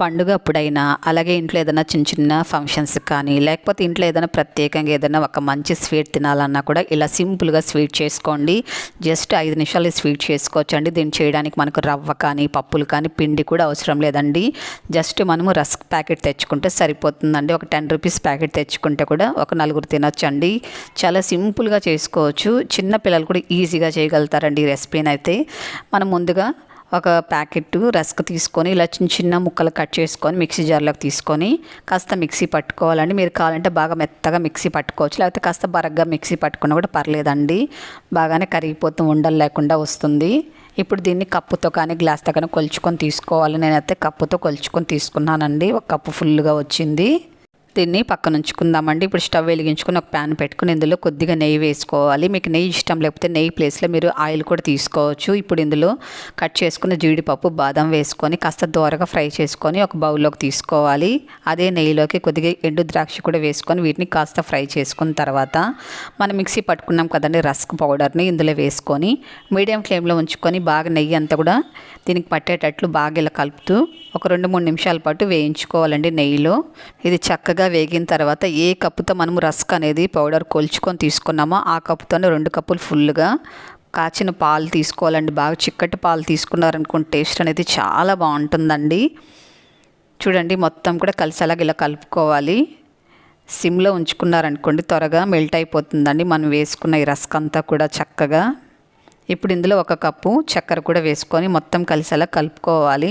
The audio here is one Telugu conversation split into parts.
పండుగ అప్పుడైనా అలాగే ఇంట్లో ఏదైనా చిన్న చిన్న ఫంక్షన్స్ కానీ లేకపోతే ఇంట్లో ఏదైనా ప్రత్యేకంగా ఏదైనా ఒక మంచి స్వీట్ తినాలన్నా కూడా ఇలా సింపుల్గా స్వీట్ చేసుకోండి. జస్ట్ ఐదు నిమిషాలు స్వీట్ చేసుకోవచ్చు అండి దీన్ని చేయడానికి మనకు రవ్వ కానీ పప్పులు కానీ పిండి కూడా అవసరం లేదండి. జస్ట్ మనము రస్క్ ప్యాకెట్ తెచ్చుకుంటే సరిపోతుందండి. ఒక టెన్ రూపీస్ ప్యాకెట్ తెచ్చుకుంటే కూడా ఒక నలుగురు తినొచ్చండి. చాలా సింపుల్గా చేసుకోవచ్చు. చిన్న పిల్లలు కూడా ఈజీగా చేయగలుగుతారండి ఈ రెసిపీని అయితే మనం ముందుగా ఒక ప్యాకెట్ రస్క్ తీసుకొని ఇలా చిన్న చిన్న ముక్కలు కట్ చేసుకొని మిక్సీ జార్లోకి తీసుకొని కాస్త మిక్సీ పట్టుకోవాలండి. మీరు కావాలంటే బాగా మెత్తగా మిక్సీ పట్టుకోవచ్చు. లేకపోతే కాస్త బరగ్గా మిక్సీ పట్టుకున్నా కూడా పర్లేదండి. బాగానే కరిగిపోతూ ఉండలు లేకుండా వస్తుంది. ఇప్పుడు దీన్ని కప్పుతో కానీ గ్లాస్తో కానీ కొలుచుకొని తీసుకోవాలి. నేనైతే కప్పుతో కొలుచుకొని తీసుకున్నానండి. ఒక కప్పు ఫుల్గా వచ్చింది. దీన్ని పక్కన ఉంచుకుందామండి. ఇప్పుడు స్టవ్ వెలిగించుకొని ఒక ప్యాన్ పెట్టుకుని ఇందులో కొద్దిగా నెయ్యి వేసుకోవాలి. మీకు నెయ్యి ఇష్టం లేకపోతే నెయ్యి ప్లేస్లో మీరు ఆయిల్ కూడా తీసుకోవచ్చు. ఇప్పుడు ఇందులో కట్ చేసుకున్న జీడిపప్పు బాదం వేసుకొని కాస్త దోరగా ఫ్రై చేసుకొని ఒక బౌల్లోకి తీసుకోవాలి. అదే నెయ్యిలోకి కొద్దిగా ఎండు ద్రాక్ష కూడా వేసుకొని వీటిని కాస్త ఫ్రై చేసుకున్న తర్వాత మనం మిక్సీ పట్టుకున్నాం కదండి రస్క్ పౌడర్ని ఇందులో వేసుకొని మీడియం ఫ్లేమ్లో ఉంచుకొని బాగా నెయ్యి అంతా కూడా దీనికి పట్టేటట్లు బాగా ఇలా కలుపుతూ ఒక రెండు మూడు నిమిషాల పాటు వేయించుకోవాలండి నెయ్యిలో. ఇది చక్కగా వేగిన తర్వాత ఏ కప్పుతో మనము రస్క్ అనేది పౌడర్ కొలుచుకొని తీసుకున్నామో ఆ కప్పుతోనే రెండు కప్పులు ఫుల్గా కాచిన పాలు తీసుకోవాలండి. బాగా చిక్కటి పాలు తీసుకున్నారనుకోండి టేస్ట్ అనేది చాలా బాగుంటుందండి. చూడండి మొత్తం కూడా కలిసేలాగా ఇలా కలుపుకోవాలి. సిమ్లో ఉంచుకున్నారనుకోండి త్వరగా మెల్ట్ అయిపోతుందండి. మనం వేసుకున్న ఈ రస్క్ అంతా కూడా చక్కగా. ఇప్పుడు ఇందులో ఒక కప్పు చక్కెర కూడా వేసుకొని మొత్తం కలిసేలా కలుపుకోవాలి.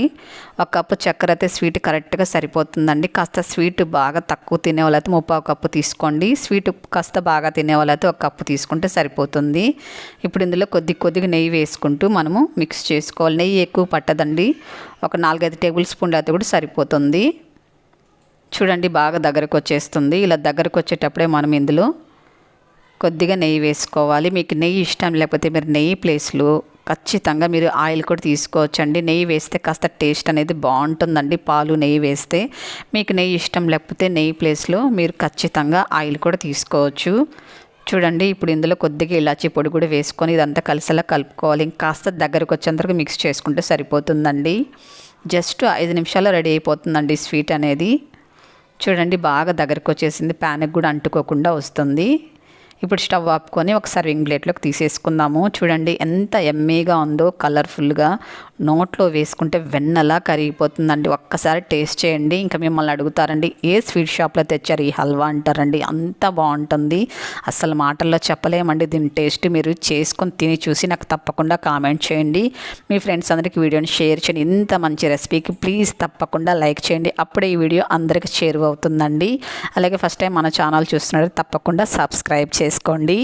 ఒక కప్పు చక్కెర అయితే స్వీట్ కరెక్ట్గా సరిపోతుందండి. కాస్త స్వీట్ బాగా తక్కువ తినే వాళ్ళైతే ముప్పావు కప్పు తీసుకోండి. స్వీట్ కాస్త బాగా తినే వాళ్ళైతే ఒక కప్పు తీసుకుంటే సరిపోతుంది. ఇప్పుడు ఇందులో కొద్ది కొద్దిగా నెయ్యి వేసుకుంటూ మనము మిక్స్ చేసుకోవాలి. నెయ్యి ఎక్కువ పట్టదండి. ఒక నాలుగైదు టేబుల్ స్పూన్లు అయితే కూడా సరిపోతుంది. చూడండి బాగా దగ్గరకు వచ్చేస్తుంది. ఇలా దగ్గరకు వచ్చేటప్పుడే మనం ఇందులో కొద్దిగా నెయ్యి వేసుకోవాలి. మీకు నెయ్యి ఇష్టం లేకపోతే మీరు నెయ్యి ప్లేస్లో ఖచ్చితంగా మీరు ఆయిల్ కూడా తీసుకోవచ్చండి. నెయ్యి వేస్తే కాస్త టేస్ట్ అనేది బాగుంటుందండి. పాలు నెయ్యి వేస్తే మీకు నెయ్యి ఇష్టం లేకపోతే నెయ్యి ప్లేస్లో మీరు ఖచ్చితంగా ఆయిల్ కూడా తీసుకోవచ్చు. చూడండి ఇప్పుడు ఇందులో కొద్దిగా ఇలాచీ పొడి కూడా వేసుకొని ఇదంతా కలిసేలా కలుపుకోవాలి. కాస్త దగ్గరకు వచ్చేంతవరకు మిక్స్ చేసుకుంటే సరిపోతుందండి. జస్ట్ ఐదు నిమిషాల్లో రెడీ అయిపోతుందండి స్వీట్ అనేది. చూడండి బాగా దగ్గరకు వచ్చేసింది. ప్యాన్కి కూడా అంటుకోకుండా వస్తుంది. ఇప్పుడు స్టవ్ ఆపుకొని ఒక సర్వింగ్ ప్లేట్లోకి తీసేసుకుందాము. చూడండి ఎంత ఎమ్మీగా ఉందో కలర్ఫుల్గా. నోట్లో వేసుకుంటే వెన్నలా కరిగిపోతుందండి. ఒక్కసారి టేస్ట్ చేయండి. ఇంకా మిమ్మల్ని అడుగుతారండి ఏ స్వీట్ షాప్లో తెచ్చారు? ఈ హల్వా అంటారండి. అంత బాగుంటుంది. అసలు మాటల్లో చెప్పలేమండి. దీని టేస్ట్ మీరు చేసుకొని తిని చూసి నాకు తప్పకుండా కామెంట్ చేయండి. మీ ఫ్రెండ్స్ అందరికీ వీడియోని షేర్ చేయండి. ఇంత మంచి రెసిపీకి ప్లీజ్ తప్పకుండా లైక్ చేయండి. అప్పుడే ఈ వీడియో అందరికీ చేరువవుతుందండి. అలాగే ఫస్ట్ టైం మన ఛానల్ చూస్తున్నారు తప్పకుండా సబ్స్క్రైబ్ చేసుకోండి.